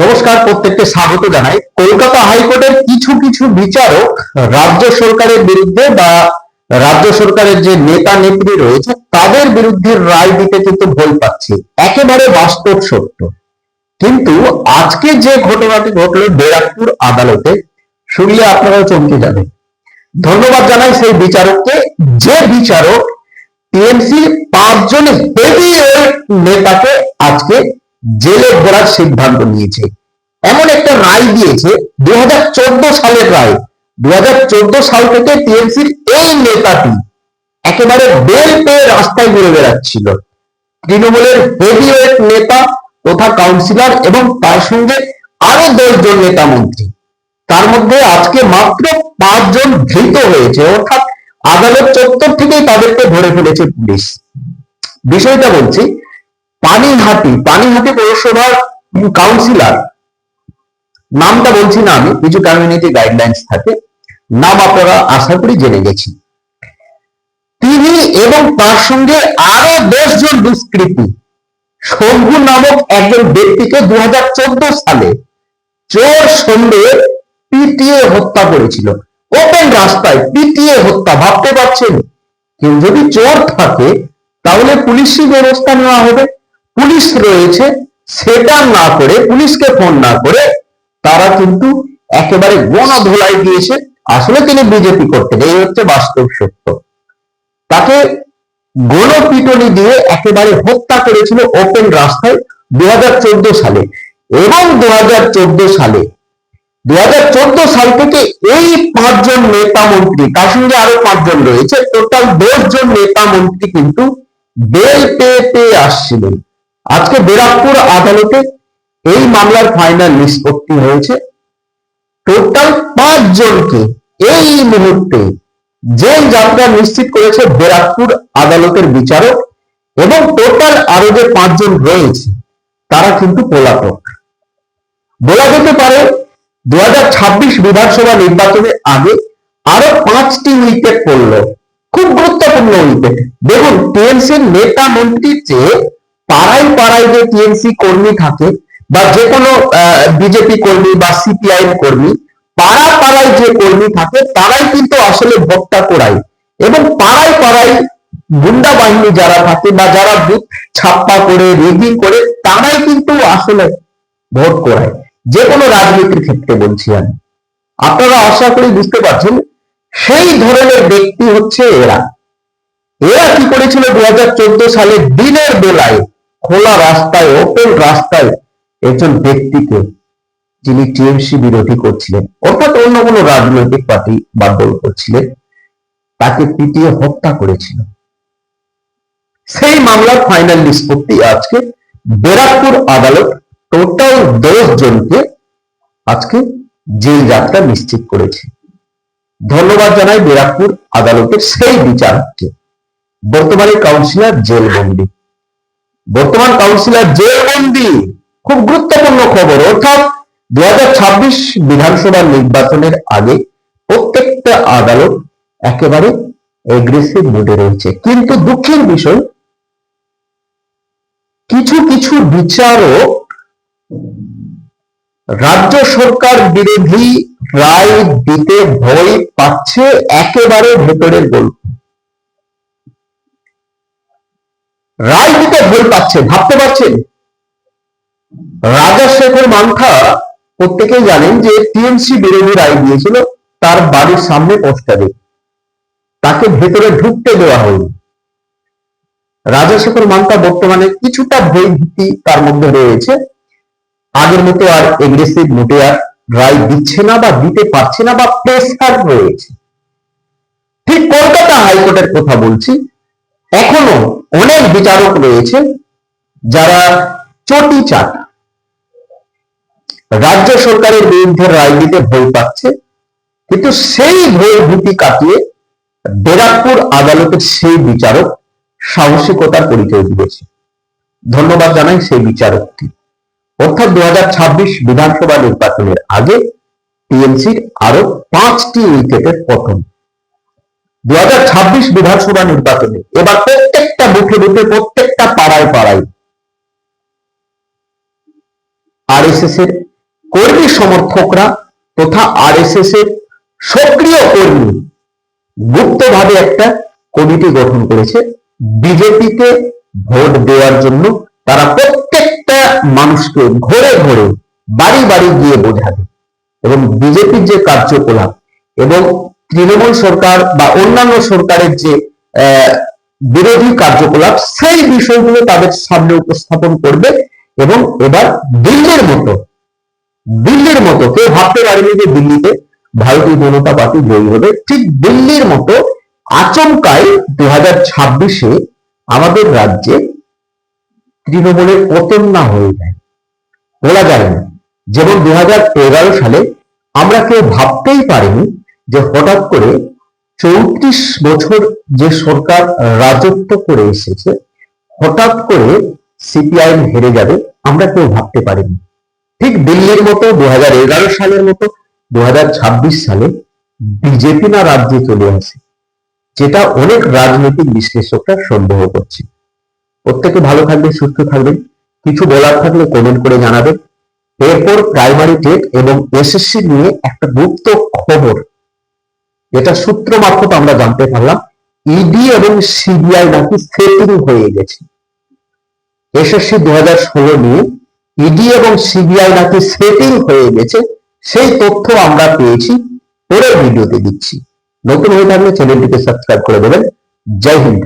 নমস্কার, প্রত্যেককে স্বাগত জানাই। কলকাতা হাইকোর্টের কিছু কিছু বিচারক রাজ্য সরকারের বিরুদ্ধে বা রাজ্য সরকারের যে নেতা নেত্রী রয়েছে, তাদের বিরুদ্ধে রায় দিতে কিন্তু ভয় পাচ্ছে। একেবারে বাস্তব সত্য। কিন্তু আজকে যে ঘটনাটি ঘটলো ব্যারাকপুর আদালতে, শুনলে আপনারাও চমকে যাবেন। ধন্যবাদ জানাই সেই বিচারককে। যে বিচারক টিএমসি পাঁচজন হেভি নেতাকে আজকে জেলে ভরার সিদ্ধান্ত নিয়েছে। এমন একটা রায় দিয়েছে দু সালের রায়। দু সাল থেকে টিএমসির এই নেতাটি একেবারে বেল পেয়ে রাস্তায় ঘুরে বেড়াচ্ছিল। তৃণমূলের হেভিওয়েট নেতা, তথা কাউন্সিলর এবং তার সঙ্গে আরও দশজন নেতা মন্ত্রী। তার মধ্যে আজকে মাত্র পাঁচজন ধৃত হয়েছে, অর্থাৎ আদালত চত্বর থেকেই তাদেরকে ধরে ফেলেছে পুলিশ। বিষয়টা বলছি পানিহাটি পানিহাটি পৌরসভার কাউন্সিলর নামটা বলছি না আমি, কিছু কমিউনিটি গাইডলাইন্স থাকে। নাম আপনারা আশা করি জেনে গেছি তিনি এবং তার সঙ্গে আরও দশজন দুষ্কৃতী। শম্ভু নামক একজন ব্যক্তিকে দু হাজার চোদ্দ সালে চোর সন্দেহে পিটিয়ে হত্যা করেছিল। ওপেন রাস্তায় পিটিয়ে হত্যা, ভাবতে পারছেন? কেউ যদি চোর থাকে, তাহলে পুলিশি ব্যবস্থা নেওয়া হবে। পুলিশ রয়েছে, সেটা না করে, পুলিশকে ফোন না করে, তারা কিন্তু একেবারে গণধোলাই দিয়েছে। আসলে তিনি বিজেপি করতেন, এই হচ্ছে বাস্তব সত্য। তাকে গণপিটনি দিয়ে একেবারে হত্যা করেছিল ওপেন রাস্তায় দু হাজার চোদ্দ সালে। এবং দু হাজার চোদ্দ সালে দু হাজার চোদ্দ সাল থেকে এই পাঁচজন নেতা মন্ত্রী, তার সঙ্গে আরও পাঁচজন রয়েছে, টোটাল দশ জন নেতা মন্ত্রী কিন্তু বেল পেয়ে পেয়ে আসছিলেন। আজকে বেরাকপুর আদালতে এই মামলার ফাইনাল নিষ্পত্তি হয়েছে। টোটাল পাঁচ জনকে এই মুহূর্তে জেল যাত্রা নিশ্চিত করেছে বেরাকপুর আদালতের বিচারক এবং টোটাল আরও যে পাঁচজন রয়েছে, তারা কিন্তু পলাতক। বলা যেতে পারে দু হাজার ছাব্বিশ বিধানসভা নির্বাচনের আগে আরও পাঁচটি উইকেট পড়ল। খুব গুরুত্বপূর্ণ উইকেট দেখুন টিএমসির নেতা মন্ত্রীর চেয়ে পাড়ায় পাড়ায় যে টিএমসি কর্মী থাকে বা যে কোনো বিজেপি কর্মী বা সিপিআইএম কর্মী পাড়া পাড়ায় যে কর্মী থাকে, তারাই কিন্তু আসলে ভোটটা করায় এবং পাড়ায় পাড়ায় গুন্ডা বাহিনী যারা থাকে বা যারা বুথ ছাপ্পা করে, রিগিং করে, তারাই কিন্তু আসলে ভোট করায় যে কোনো রাজনীতির ক্ষেত্রে বলছি আমি। আপনারা আশা করি বুঝতে পারছেন, সেই ধরনের ব্যক্তি হচ্ছে এরা। এরা কি করেছিল? দু হাজার চোদ্দ সালে দিনের বেলায় খোলা রাস্তায় ওপেন রাস্তায় একজন ব্যক্তিকে যিনি টিএমসি বিরোধী করছিলেন, অর্থাৎ অন্য কোনো রাজনৈতিক পার্টি বা দল করছিলেন, তাকে পিটিয়ে হত্যা করেছিল। সেই মামলার ফাইনাল নিষ্পত্তি আজকে ব্যারাকপুর আদালত টোটাল দশ জনকে আজকে জেল যাত্রা নিশ্চিত করেছে। ধন্যবাদ জানাই ব্যারাকপুর আদালতের সেই বিচারককে। বর্তমানে কাউন্সিলর জেলবন্দি। বর্তমান কাউন্সিলর জেলবন্দি খুব গুরুত্বপূর্ণ খবর। অর্থাৎ দু হাজার ছাব্বিশ বিধানসভা নির্বাচনের আগে প্রত্যেকটা আদালত একেবারে এগ্রেসিভ মুডে রয়েছে। কিন্তু দুঃখের বিষয়, কিছু কিছু বিচারক রাজ্য সরকার বিরোধী রায় দিতে ভয় পাচ্ছে, একেবারে ভেতরের গল্প রায় দিতে পাচ্ছে, ভাবতে পারছেন? রাজা শেখর মান্থা প্রত্যেকেই জানেন যে টিএমসি বিরোধী রায় দিয়েছিল, তার বাড়ির সামনে পোস্টারে তাকে ভেতরে ঢুকতে দেওয়া হয়নি। রাজাশেখর মান্তা বর্তমানে কিছুটা ভয় ভীতি তার মধ্যে রয়েছে। আগের মতো আর এগ্রেসিভ মোটে আর রায় দিচ্ছে না বা দিতে পারছে না বা প্রেসার রয়েছে। ঠিক কলকাতা হাইকোর্টের কথা বলছি। এখনও অনেক বিচারক রয়েছে যারা চটি চাটা। রাজ্য সরকারের বিরুদ্ধে রায় দিতে ভয় পাচ্ছে, কিন্তু সেই ভয় ভীতি কাটিয়ে ব্যারাকপুর আদালতের সেই বিচারক সাহসিকতার পরিচয় দিয়েছে। ধন্যবাদ জানাই সেই বিচারককে। অর্থাৎ দু হাজার ছাব্বিশ বিধানসভা নির্বাচনের আগে টিএমসির আরও পাঁচটি উইকেটের পতন। দু হাজার ছাব্বিশ বিধানসভা নির্বাচনে এবার প্রত্যেকটা বুথে বুথে প্রত্যেকটা পাড়ায় পাড়ায়। আর এর কর্মী সমর্থকরা তথা আরএসএস এর সক্রিয় কর্মী গুপ্তভাবে একটা কমিটি গঠন করেছে। বিজেপিকে ভোট দেওয়ার জন্য তারা প্রত্যেকটা মানুষকে ঘরে ঘরে বাড়ি বাড়ি গিয়ে বোঝাবে। এবং বিজেপির যে কার্যকলাপ এবং তৃণমূল সরকার বা অন্যান্য সরকারের যে বিরোধী কার্যকলাপ সেই বিষয়গুলো তাদের সামনে উপস্থাপন করবে এবং এবার দিল্লির মতো দিল্লির মতো, কেউ ভাবতে পারেনি যে দিল্লিতে ভারতীয় জনতা পার্টি জয়ী হবে। ঠিক দিল্লির মতো আচমকাই দু হাজার ছাব্বিশে আমাদের রাজ্যে তৃণমূলের পতন না হয়ে যায়। বলা যায় না। যেমন দু সালে আমরা কেউ ভাবতেই পারিনি যে হঠাৎ করে চৌত্রিশ বছর যে সরকার রাজত্ব করে এসেছে, হঠাৎ করে সিপিআইএম হেরে যাবে, আমরা কেউ ভাবতে পারিনি। ঠিক দিল্লির মতো দু হাজার এগারো সালের মতো দুই হাজার ছাব্বিশ সালে বিজেপি না রাজ্যে চলে আসে, যেটা অনেক রাজনৈতিক বিশ্লেষকরা সন্দেহ করছে। প্রত্যেকে ভালো থাকবেন সুস্থ থাকবেন কিছু বলার থাকলে কমেন্ট করে জানাবেন এরপর প্রাইমারি টেট এবং এসএসসি নিয়ে একটা গুপ্ত খবর যেটা সূত্র মারফত আমরা জানতে পারলাম ইডি এবং সিবিআই নাকি সেটিং হয়ে গেছে। এসএসসি দু হাজার ষোলো নিয়ে ইডি এবং সিবিআই নাকি সেটিং হয়ে গেছে, সেই তথ্য আমরা পেয়েছি, পরের ভিডিওতে দিচ্ছি। নতুন হয়ে থাকলে চ্যানেলটিকে সাবস্ক্রাইব করে দেবেন। জয় হিন্দ।